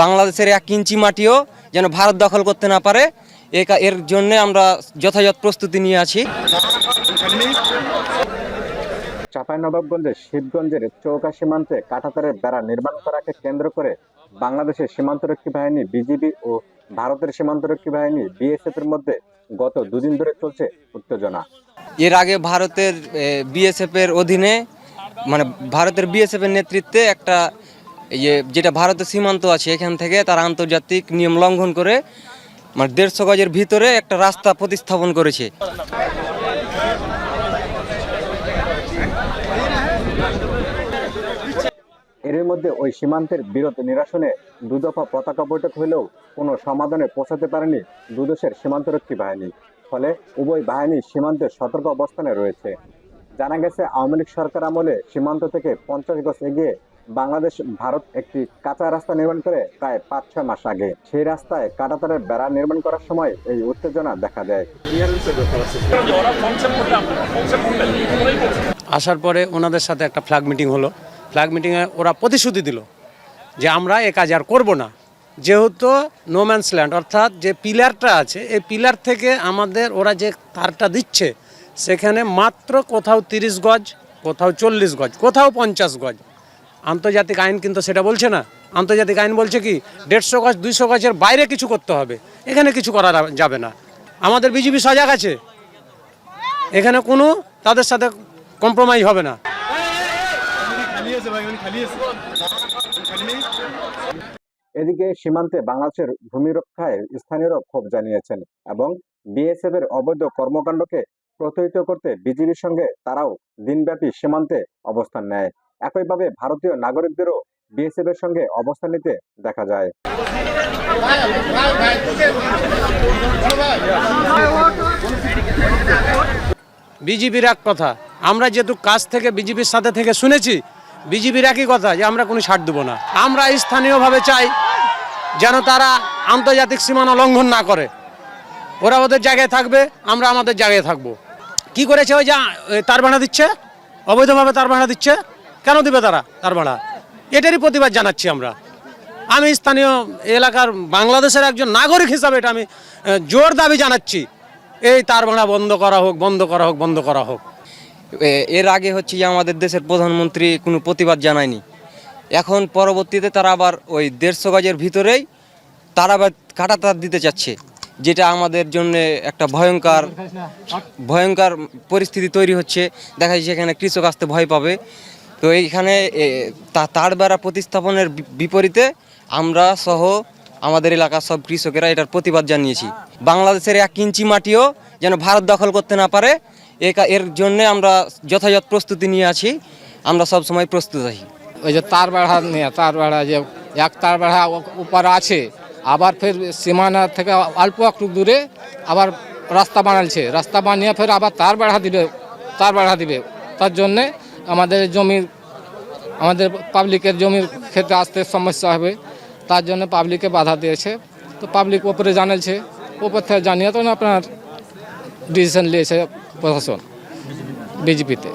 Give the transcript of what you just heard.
বাংলাদেশের এক ইঞ্চি মাটিও যেন ভারত দখল করতে না পারে। এর জন্য আমরা যথাযথ প্রস্তুতি নিয়ে আছি। চাঁপাইনবাবগঞ্জের শিবগঞ্জের চৌকা সীমান্তে কাঁটাতারের বেড়া নির্মাণ করাকে কেন্দ্র করে বাংলাদেশের সীমান্তরক্ষী বাহিনী বিজিবি ও ভারতের সীমান্তরক্ষী বাহিনী বিএসএফ এর মধ্যে গত দুদিন ধরে চলছে উত্তেজনা। এর আগে ভারতের বিএসএফ এর অধীনে মানে ভারতের বিএসএফ এর নেতৃত্বে একটা ইয়ে যেটা ভারতের সীমান্ত আছে, এখান থেকে তারা আন্তর্জাতিক নিয়ম লঙ্ঘন করে মানে দেড়শো গজের ভিতরে একটা রাস্তা প্রতিস্থাপন করেছে। এর মধ্যে ওই সীমান্তের বিরোধ নিরাসনে দুদফা পতাকা বৈঠক হলেও কোনো সমাধানে পৌঁছাতে পারেনি দুদেশের সীমান্তরক্ষী বাহিনী। ফলে উভয় বাহিনী সীমান্তে সতর্ক অবস্থানে রয়েছে। জানা গেছে, আওয়ামী লীগ সরকার আমলে সীমান্ত থেকে পঞ্চাশ গজ এগিয়ে বাংলাদেশ, ভারত একটি কাঁচা রাস্তা নির্মাণ করে প্রায় পাঁচ, ছয় মাস আগে। সেই রাস্তায় কাঁটাতারের বেড়া নির্মাণ করার সময় এই উত্তেজনা দেখা দেয়। আসার পরে ওনাদের সাথে একটা ফ্ল্যাগ মিটিং হলো। ফ্ল্যাগ মিটিংয়ে ওরা প্রতিশ্রুতি দিল যে আমরা এ কাজ আর করব না। যেহেতু নোম্যান্স ল্যান্ড অর্থাৎ যে পিলারটা আছে, এই পিলার থেকে আমাদের ওরা যে তারটা দিচ্ছে, সেখানে মাত্র কোথাও তিরিশ গজ, কোথাও চল্লিশ গজ, কোথাও পঞ্চাশ গজ। আন্তর্জাতিক আইন কিন্তু সেটা বলছে না। আন্তর্জাতিক আইন বলছে কি, দেড়শো গজ দুইশো গজের বাইরে কিছু করতে হবে। এখানে কিছু করা যাবে না। আমাদের বিজেপি সজাগ আছে। এখানে কোনো তাদের সাথে কম্প্রোমাইজ হবে না। এদিকে সীমান্তে বাংলাদেশের ভূমি রক্ষায় স্থানীয়রা ক্ষোভ জানিয়েছেন এবং বিএসএফ এর অবৈধ কর্মকাণ্ডকে প্রতিহত করতে বিজিবির সঙ্গে তারাও দিনব্যাপী সীমান্তে অবস্থান নেয়। একইভাবে ভারতীয় নাগরিকদেরও বিএসএফ এর সঙ্গে অবস্থান নিতে দেখা যায়। বিজেপির এক কথা, আমরা যেহেতু কাজ থেকে, বিজেপির সাথে থেকে শুনেছি, বিজেপির একই কথা যে আমরা কোনো ছাড় দেবো না। আমরা স্থানীয়ভাবে চাই যেন তারা আন্তর্জাতিক সীমানা লঙ্ঘন না করে। ওরা ওদের জায়গায় থাকবে, আমরা আমাদের জায়গায় থাকব। কি করেছে ওই যে তার ভাড়া দিচ্ছে? অবৈধভাবে তার ভাড়া দিচ্ছে? কেন দিবে তারা? তার ভাড়া। এটারই প্রতিবাদ জানাচ্ছি আমরা। আমি স্থানীয় এলাকার বাংলাদেশের একজন নাগরিক হিসাবে এটা আমি জোর দাবি জানাচ্ছি। এই তার ভাড়া বন্ধ করা হোক, বন্ধ করা হোক, বন্ধ করা হোক। এর আগে হচ্ছে যে আমাদের দেশের প্রধানমন্ত্রী কোনো প্রতিবাদ জানায়নি। এখন পরবর্তীতে তারা আবার ওই দেড়শো গজের ভিতরেই তারা আবার কাটাতার দিতে চাচ্ছে, যেটা আমাদের জন্য একটা ভয়ঙ্কর ভয়ঙ্কর পরিস্থিতি তৈরি হচ্ছে। দেখা যাচ্ছে এখানে কৃষক আসতে ভয় পাবে। তো এইখানে তার বেড়া প্রতিস্থাপনের বিপরীতে আমরা সহ আমাদের এলাকার সব কৃষকেরা এটার প্রতিবাদ জানিয়েছি। বাংলাদেশের এক ইঞ্চি মাটিও যেন ভারত দখল করতে না পারে এর জন্য আমরা যথাযথ প্রস্তুতি নিয়ে আছি, আমরা সব সময় প্রস্তুত আছি। ওই যে তার বেড়া নিয়ে, তার বেড়া যে, এক তার বেড়া উপর আছে, আবার ফের সীমানা থেকে অল্প একটু দূরে আবার রাস্তা বানালছে রাস্তা বানিয়ে ফের আবার তার বেড়া দিবে, তার বেড়া দিবে। তার জন্যে আমাদের জমির, আমাদের পাবলিকের জমির ক্ষেত্রে আসতে সমস্যা হবে। তার জন্য পাবলিকে বাধা দিয়েছে। তো পাবলিক ওপরে জানালছে ওপর থেকে জানিয়ে তো আপনার ডিসিশন নিয়েছে প্রশাসন, বিজেপিতে।